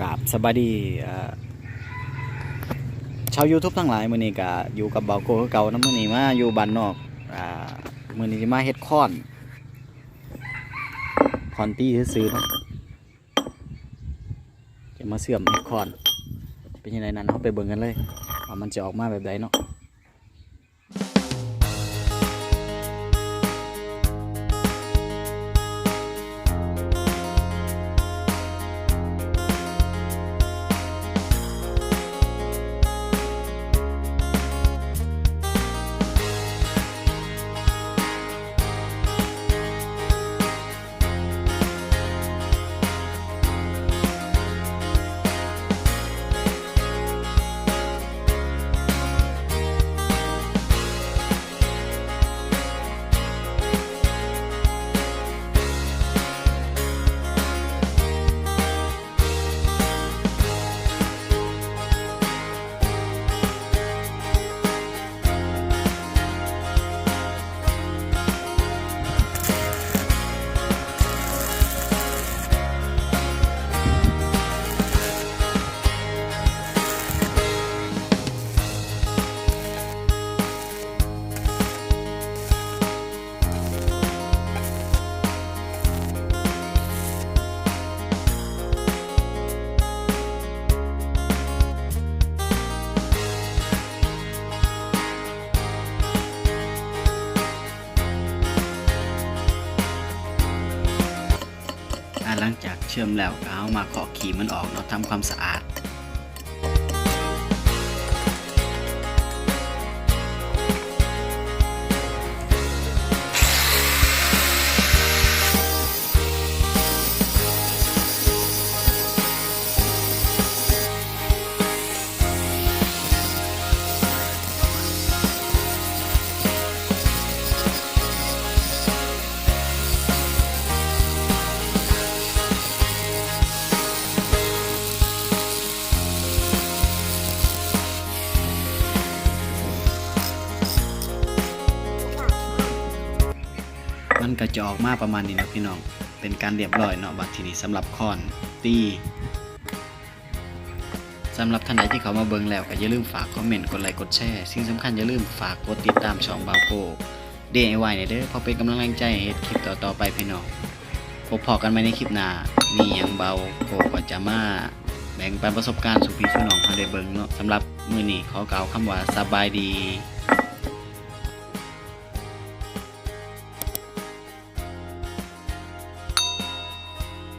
กราบสบายดีชาว YouTube ทั้งหลายมื้อนี้ก็อยู่กับเบาโกคือเก่านะมื้อนี้มาอยู่บ้านนอกอ่ามื้อนี้จะมาเฮ็ดค้อนคอนตี้ซื้อๆเนาะจะมาเสื่อมเฮ็ดค้อน เป็นยังไงนั้นเฮาไปเบิ่งกันเลยว่ามันจะออกมาแบบใดเนาะ หลังจากเชื่อมแล้วก็เอามาขอขีมันออกเนาะทำความสะอาด ก็จะออกมาประมาณนี้นะพี่น้อง เป็นการเรียบร้อยเนาะบัดทีนี้สำหรับคอนตีสำหรับท่านใดที่เขามาเบิ่งแล้วก็อย่าลืมฝากคอมเมนต์กดไลค์กดแชร์สิ่งสำคัญอย่าลืมฝากกดติดตามช่องบาวโก DIY เนี่ยเด้อพอเป็นกำลังแรงใจให้คลิปต่อๆไปพี่น้องพบพอกันใหม่ในคลิปหน้ามีหยังเบาโกก็จะมาแบ่งปันประสบการณ์สู่พี่สู่น้องเฮาได้เบิ่งเนาะสำหรับมื้อนี้ขอกล่าวคำว่าสบายดี